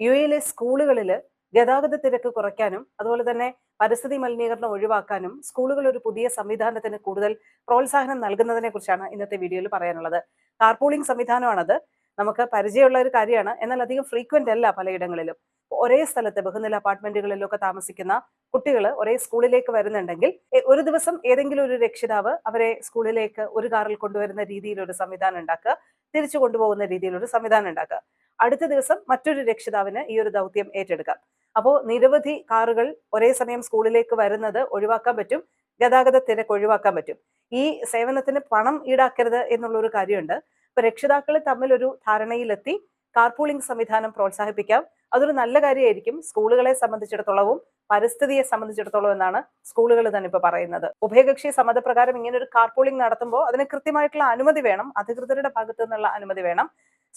U എയിലെ സ്കൂളുകളിൽ ഗതാഗത തിരക്ക് കുറയ്ക്കാനും അതുപോലെ തന്നെ പരിസ്ഥിതി മലിനീകരണം ഒഴിവാക്കാനും സ്കൂളുകൾ ഒരു പുതിയ സംവിധാനത്തിന് കൂടുതൽ പ്രോത്സാഹനം നൽകുന്നതിനെ കുറിച്ചാണ് ഇന്നത്തെ വീഡിയോയിൽ പറയാനുള്ളത്. കാർപൂളിംഗ് സംവിധാനമാണത്. നമുക്ക് പരിചയമുള്ള ഒരു കാര്യമാണ്. എന്നാൽ അധികം ഫ്രീക്വന്റ് അല്ല പലയിടങ്ങളിലും. ഒരേ സ്ഥലത്ത് ബഹുനില അപ്പാർട്ട്മെന്റുകളിലൊക്കെ താമസിക്കുന്ന കുട്ടികൾ ഒരേ സ്കൂളിലേക്ക് വരുന്നുണ്ടെങ്കിൽ ഒരു ദിവസം ഏതെങ്കിലും ഒരു രക്ഷിതാവ് അവരെ സ്കൂളിലേക്ക് ഒരു കാറിൽ കൊണ്ടുവരുന്ന രീതിയിൽ ഒരു സംവിധാനം ഉണ്ടാക്കുക. തിരിച്ചു കൊണ്ടുപോകുന്ന രീതിയിലൊരു സംവിധാനം ഉണ്ടാക്കുക അടുത്ത ദിവസം മറ്റൊരു രക്ഷിതാവിന് ഈ ഒരു ദൗത്യം ഏറ്റെടുക്കാം. അപ്പോൾ നിരവധി കാറുകൾ ഒരേ സമയം സ്കൂളിലേക്ക് വരുന്നത് ഒഴിവാക്കാൻ പറ്റും ഗതാഗത തിരക്ക് ഒഴിവാക്കാൻ പറ്റും. ഈ സേവനത്തിന് പണം ഈടാക്കരുത് എന്നുള്ള ഒരു കാര്യമുണ്ട്. അപ്പൊ രക്ഷിതാക്കൾ തമ്മിൽ ഒരു ധാരണയിലെത്തി കാർപൂളിംഗ് സംവിധാനം പ്രോത്സാഹിപ്പിക്കാം. അതൊരു നല്ല കാര്യമായിരിക്കും. സ്കൂളുകളെ സംബന്ധിച്ചിടത്തോളവും പരിസ്ഥിതിയെ സംബന്ധിച്ചിടത്തോളം എന്നാണ് സ്കൂളുകൾ തന്നെ ഇപ്പൊ പറയുന്നത്. ഉഭയകക്ഷി സമ്മതപ്രകാരം ഇങ്ങനെ ഒരു കാർപൂളിംഗ് നടത്തുമ്പോൾ അതിന് കൃത്യമായിട്ടുള്ള അനുമതി വേണം അധികൃതരുടെ ഭാഗത്തു നിന്നുള്ള അനുമതി വേണം.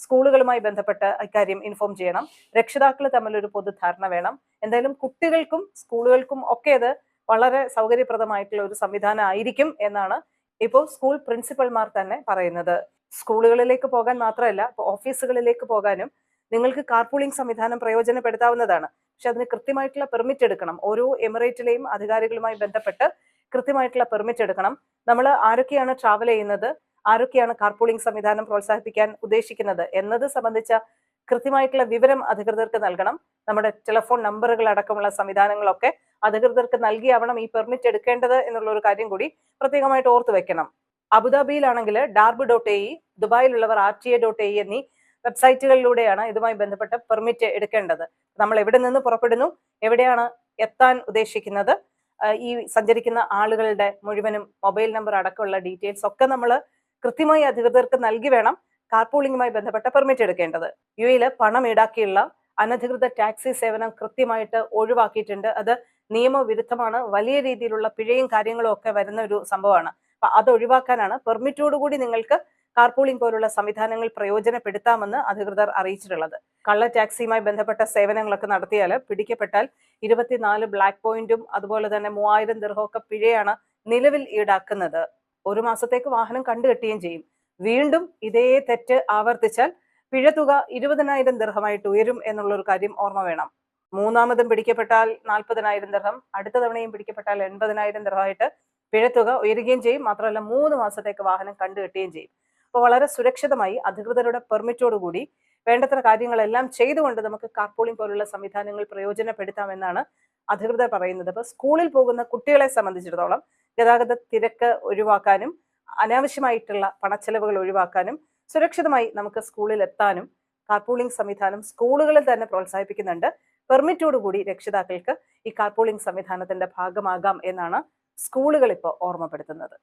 സ്കൂളുകളുമായി ബന്ധപ്പെട്ട് ഇക്കാര്യം ഇൻഫോം ചെയ്യണം. രക്ഷിതാക്കൾ തമ്മിൽ ഒരു പൊതുധാരണ വേണം. എന്തായാലും കുട്ടികൾക്കും സ്കൂളുകൾക്കും ഒക്കെ അത് വളരെ സൗകര്യപ്രദമായിട്ടുള്ള ഒരു സംവിധാനം ആയിരിക്കും എന്നാണ് ഇപ്പോൾ സ്കൂൾ പ്രിൻസിപ്പൽമാർ തന്നെ പറയുന്നത്. സ്കൂളുകളിലേക്ക് പോകാൻ മാത്രമല്ല ഓഫീസുകളിലേക്ക് പോകാനും നിങ്ങൾക്ക് കാർപൂളിംഗ് സംവിധാനം പ്രയോജനപ്പെടുത്താവുന്നതാണ്. പക്ഷെ അതിന് കൃത്യമായിട്ടുള്ള പെർമിറ്റ് എടുക്കണം. ഓരോ എമിറേറ്റിലെയും അധികാരികളുമായി ബന്ധപ്പെട്ട് കൃത്യമായിട്ടുള്ള പെർമിറ്റ് എടുക്കണം. നമ്മൾ ആരൊക്കെയാണ് ട്രാവൽ ചെയ്യുന്നത്? ആരൊക്കെയാണ് കാർപൂളിംഗ് സംവിധാനം പ്രോത്സാഹിപ്പിക്കാൻ ഉദ്ദേശിക്കുന്നത്? എന്നത് സംബന്ധിച്ച കൃത്യമായിട്ടുള്ള വിവരം അധികൃതർക്ക് നൽകണം. നമ്മുടെ ടെലിഫോൺ നമ്പറുകൾ അടക്കമുള്ള സംവിധാനങ്ങളൊക്കെ അധികൃതർക്ക് നൽകിയാവണം ഈ പെർമിറ്റ് എടുക്കേണ്ടത് എന്നുള്ള ഒരു കാര്യം കൂടി പ്രത്യേകമായിട്ട് ഓർത്തു വെക്കണം. അബുദാബിയിലാണെങ്കിൽ Darb dot A ദുബായിലുള്ളവർ R T A dot A എന്നീ വെബ്സൈറ്റുകളിലൂടെയാണ് ഇതുമായി ബന്ധപ്പെട്ട് പെർമിറ്റ് എടുക്കേണ്ടത്. നമ്മൾ എവിടെ നിന്ന് പുറപ്പെടുന്നു എവിടെയാണ് എത്താൻ ഉദ്ദേശിക്കുന്നത് ഈ സഞ്ചരിക്കുന്ന ആളുകളുടെ മുഴുവനും മൊബൈൽ നമ്പർ അടക്കമുള്ള ഡീറ്റെയിൽസ് ഒക്കെ നമ്മൾ കൃത്യമായി അധികൃതർക്ക് നൽകി വേണം കാർപൂളിംഗുമായി ബന്ധപ്പെട്ട പെർമിറ്റ് എടുക്കേണ്ടത്. യു എയിൽ പണം ഈടാക്കിയുള്ള അനധികൃത ടാക്സി സേവനം കൃത്യമായിട്ട് ഒഴിവാക്കിയിട്ടുണ്ട്. അത് നിയമവിരുദ്ധമാണ് വലിയ രീതിയിലുള്ള പിഴയും കാര്യങ്ങളും ഒക്കെ വരുന്ന ഒരു സംഭവമാണ്. അപ്പൊ അത് ഒഴിവാക്കാനാണ് പെർമിറ്റോടുകൂടി നിങ്ങൾക്ക് കാർപൂളിംഗ് പോലുള്ള സംവിധാനങ്ങൾ പ്രയോജനപ്പെടുത്താമെന്ന് അധികൃതർ അറിയിച്ചിട്ടുള്ളത്. കള്ള ടാക്സിയുമായി ബന്ധപ്പെട്ട സേവനങ്ങളൊക്കെ നടത്തിയാൽ പിടിക്കപ്പെട്ടാൽ ഇരുപത്തിനാല് ബ്ലാക്ക് പോയിന്റും അതുപോലെ തന്നെ മൂവായിരം ദീർഘമൊക്കെ പിഴയാണ് നിലവിൽ ഈടാക്കുന്നത്. ഒരു മാസത്തേക്ക് വാഹനം കണ്ടുകെട്ടുകയും ചെയ്യും. വീണ്ടും ഇതേ തെറ്റ് ആവർത്തിച്ചാൽ പിഴ തുക ഇരുപതിനായിരം ദിർഹമായിട്ട് ഉയരും എന്നുള്ള ഒരു കാര്യം ഓർമ്മ വേണം. മൂന്നാമതും പിടിക്കപ്പെട്ടാൽ നാൽപ്പതിനായിരം ദിർഹം അടുത്ത തവണയും പിടിക്കപ്പെട്ടാൽ എൺപതിനായിരം ദിർഹമായിട്ട് പിഴത്തുക ഉയരുകയും ചെയ്യും. മാത്രമല്ല മൂന്ന് മാസത്തേക്ക് വാഹനം കണ്ടുകെട്ടുകയും ചെയ്യും. അപ്പോൾ വളരെ സുരക്ഷിതമായി അധികൃതരുടെ പെർമിറ്റോടുകൂടി വേണ്ടത്ര കാര്യങ്ങളെല്ലാം ചെയ്തുകൊണ്ട് നമുക്ക് കാർപൂളിംഗ് പോലുള്ള സംവിധാനങ്ങൾ പ്രയോജനപ്പെടുത്താമെന്നാണ് അധികൃതർ പറയുന്നത്. അപ്പോൾ സ്കൂളിൽ പോകുന്ന കുട്ടികളെ സംബന്ധിച്ചിടത്തോളം ഗതാഗത തിരക്ക് ഒഴിവാക്കാനും അനാവശ്യമായിട്ടുള്ള പണച്ചെലവുകൾ ഒഴിവാക്കാനും സുരക്ഷിതമായി നമുക്ക് സ്കൂളിൽ എത്താനും കാർപൂളിംഗ് സംവിധാനം സ്കൂളുകളിൽ തന്നെ പ്രോത്സാഹിപ്പിക്കുന്നുണ്ട്. പെർമിറ്റോടുകൂടി രക്ഷിതാക്കൾക്ക് ഈ കാർപൂളിംഗ് സംവിധാനത്തിന്റെ ഭാഗമാകാം എന്നാണ് സ്കൂളുകൾ ഇപ്പോൾ ഓർമ്മപ്പെടുത്തുന്നത്.